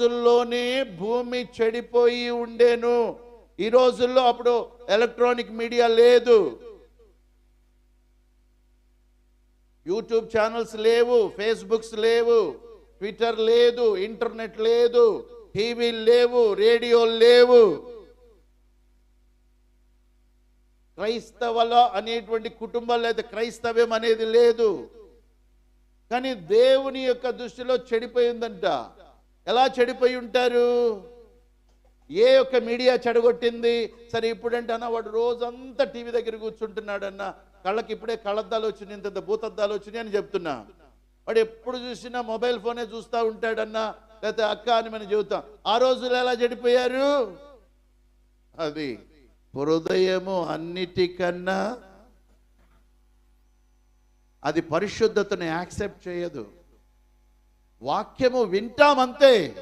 రోజుల్లోనే భూమి చెడిపోయి ఉండేను. ఈ రోజుల్లో అప్పుడు ఎలక్ట్రానిక్ మీడియా లేదు. యూట్యూబ్ ఛానల్స్ లేవు ఫేస్బుక్స్ లేవు ట్విట్టర్ లేదు ఇంటర్నెట్ లేదు టీవీ లేవు రేడియో లేవు. క్రైస్తవల అనేటువంటి కుటుంబాలు అయితే క్రైస్తవ్యం అనేది లేదు. కానీ దేవుని యొక్క దృష్టిలో చెడిపోయిందంట. ఎలా చెడిపోయి ఉంటారు? ఏ ఒక్క మీడియా చెడగొట్టింది? సరే ఇప్పుడంటే అన్న వాడు రోజంతా టీవీ దగ్గర కూర్చుంటున్నాడన్న. కళ్ళకి ఇప్పుడే కళ్ళద్దాలు వచ్చినాయి ఇంత భూతద్దాలు వచ్చినాయి అని చెప్తున్నా. వాడు ఎప్పుడు చూసినా మొబైల్ ఫోనే చూస్తూ ఉంటాడన్నా. లేకపోతే అక్క అని మనం చెబుతాం. ఆ రోజులు ఎలా చెడిపోయారు? అది హృదయము అన్నిటికన్నా అది పరిశుద్ధతను యాక్సెప్ట్ చేయదు. వాక్యము వింటామంతే.